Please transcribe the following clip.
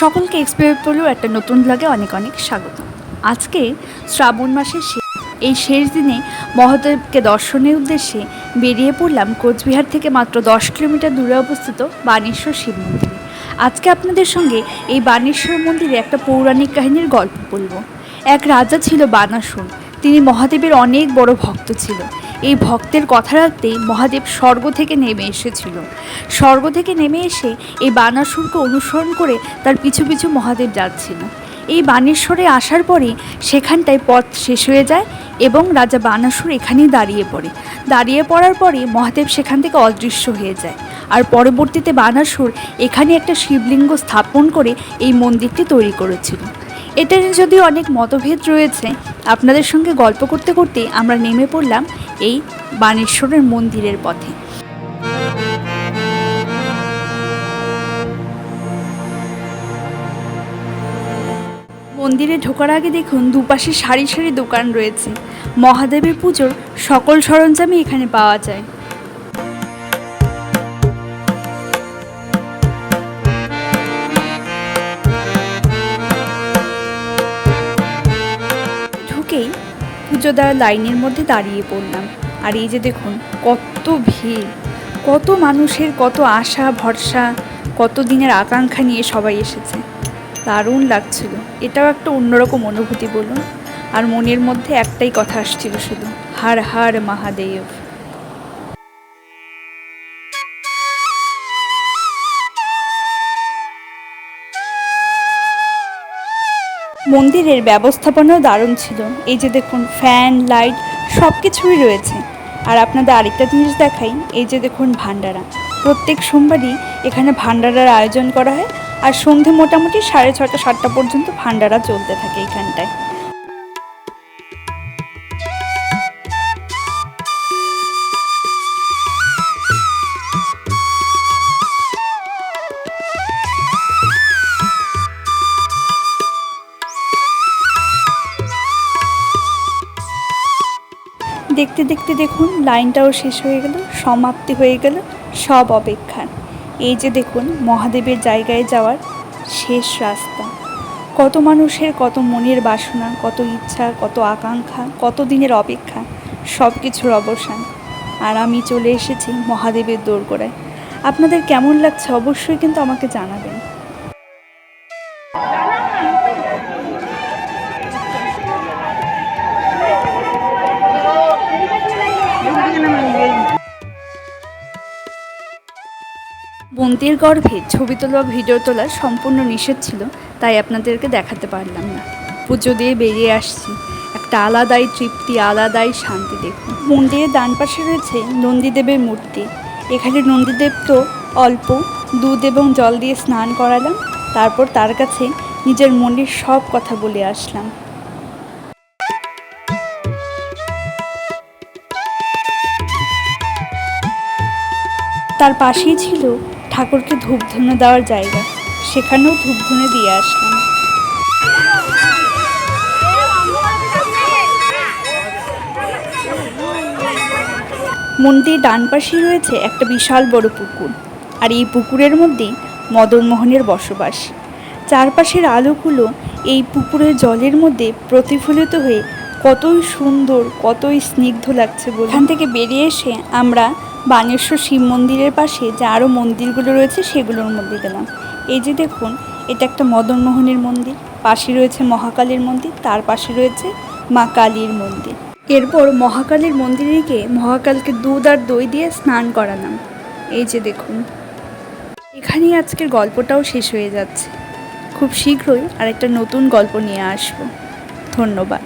সকলকে এক্সপেক্ট করলেও একটা নতুন লাগে অনেক অনেক স্বাগত। আজকে শ্রাবণ মাসের শে- এই শেষ দিনে মহাদেবকে দর্শনের উদ্দেশ্যে বেরিয়ে পড়লাম কোচবিহার থেকে মাত্র দশ কিলোমিটার দূরে অবস্থিত বানেশ্বর শিব মন্দিরে। আজকে আপনাদের সঙ্গে এই বানেশ্বর মন্দিরে একটা পৌরাণিক কাহিনীর গল্প বলব। এক রাজা ছিল বানাসুর তিনি মহাদেবের অনেক বড় ভক্ত ছিল। এই ভক্তের কথা রাখতেই মহাদেব স্বর্গ থেকে নেমে এসেছিল। স্বর্গ থেকে নেমে এসে এই বানাসুরকে অনুসরণ করে তার পিছু পিছু মহাদেব যাচ্ছিল। এই বানেশ্বরে আসার পরে সেখানটায় পথ শেষ হয়ে যায় এবং রাজা বানাসুর এখানেই দাঁড়িয়ে পড়ে। দাঁড়িয়ে পড়ার পরে মহাদেব সেখান থেকে অদৃশ্য হয়ে যায়। আর পরবর্তীতে বানাসুর এখানে একটা শিবলিঙ্গ স্থাপন করে এই মন্দিরটি তৈরি করেছিল। এটা নিয়ে অনেক মতভেদ রয়েছে, আপনাদের সঙ্গে গল্প করতে করতে আমরা নেমে পড়লাম এই বানেশ্বরের মন্দিরের পথে। মন্দিরে ঢোকার আগে দেখুন দুপাশে সারি সারি দোকান রয়েছে। মহাদেবের পুজোর সকল সরঞ্জামই এখানে পাওয়া যায়। ঢুকেই পুজো দেওয়ার লাইনের মধ্যে দাঁড়িয়ে পড়লাম। আর এই যে দেখুন, কত ভিড়, কত মানুষের, কত আশা, ভরসা, কত দিনের আকাঙ্ক্ষা নিয়ে সবাই এসেছে। দারুণ লাগছিল। এটাও একটা অন্যরকম অনুভূতি বলুন। আর মনের মধ্যে একটাই কথা আসছিল শুধু, হার হার, মহাদেব। মন্দিরের ব্যবস্থাপনাও দারুণ ছিল। এই যে দেখুন ফ্যান লাইট সব কিছুই রয়েছে। আর আপনাদের আরেকটা জিনিস দেখাই, এই যে দেখুন ভান্ডারা। প্রত্যেক সোমবারই এখানে ভান্ডারার আয়োজন করা হয়, আর সন্ধে মোটামুটি সাড়ে ছটা সাতটা পর্যন্ত ভান্ডারা চলতে থাকে এইখানটায় দেখতে দেখতে দেখুন, লাইনটাও শেষ হয়ে গেল, সমাপ্তি হয়ে গেল সব অপেক্ষার। এই যে দেখুন, মহাদেবের জায়গায় যাওয়ার শেষ রাস্তা। কত মানুষের, কত মনের বাসনা, কত ইচ্ছা, কত আকাঙ্ক্ষা, কত দিনের অপেক্ষা, সব কিছুর অবসান। আর আমি চলে এসেছি মহাদেবের দোরগোড়ায়। আপনাদের কেমন লাগছে অবশ্যই কিন্তু আমাকে জানাবেন। বন্দির গর্ভে ছবি তোলা ভিডিও তোলা সম্পূর্ণ নিষেধ ছিল, তাই আপনাদেরকে দেখাতে পারলাম না। পুজো দিয়ে বেরিয়ে আসছি। একটা আলাদাই তৃপ্তি, আলাদাই শান্তি দেখুন। মন্দিরের ডান পাশে রয়েছে নন্দীদেবের মূর্তি। এখানে নন্দীদেব তো অল্প, দুধ এবং জল দিয়ে স্নান করালাম। তারপর তার কাছে নিজের মনের সব কথা বলে আসলাম। তার পাশেই ছিল ঠাকুরকে ধূপধুনো দেওয়ার জায়গা। সেখানেও ধূপধুনে দিয়ে আসলাম। মন্দির ডান পাশেই রয়েছে একটা বিশাল বড় পুকুর। আর এই পুকুরের মধ্যেই মদনমোহনের বসবাস। চারপাশের আলোগুলো এই পুকুরের জলের মধ্যে প্রতিফলিত হয়ে কতই সুন্দর, কতই স্নিগ্ধ লাগছে বলে এখান থেকে বেরিয়ে এসে আমরা বানেশ্বর শিব মন্দিরের পাশে যে আরও মন্দিরগুলো রয়েছে সেগুলোর মধ্যে গেলাম। এই যে দেখুন, এটা একটা মদনমোহনের মন্দির, পাশে রয়েছে মহাকালীর মন্দির, তার পাশে রয়েছে মা কালীর মন্দির। এরপর মহাকালীর মন্দিরে গিয়ে মহাকালকে দুধ আর দই দিয়ে স্নান করালাম। এই যে দেখুন, এখানেই আজকের গল্পটাও শেষ হয়ে যাচ্ছে। খুব শীঘ্রই আরেকটা নতুন গল্প নিয়ে আসব। ধন্যবাদ।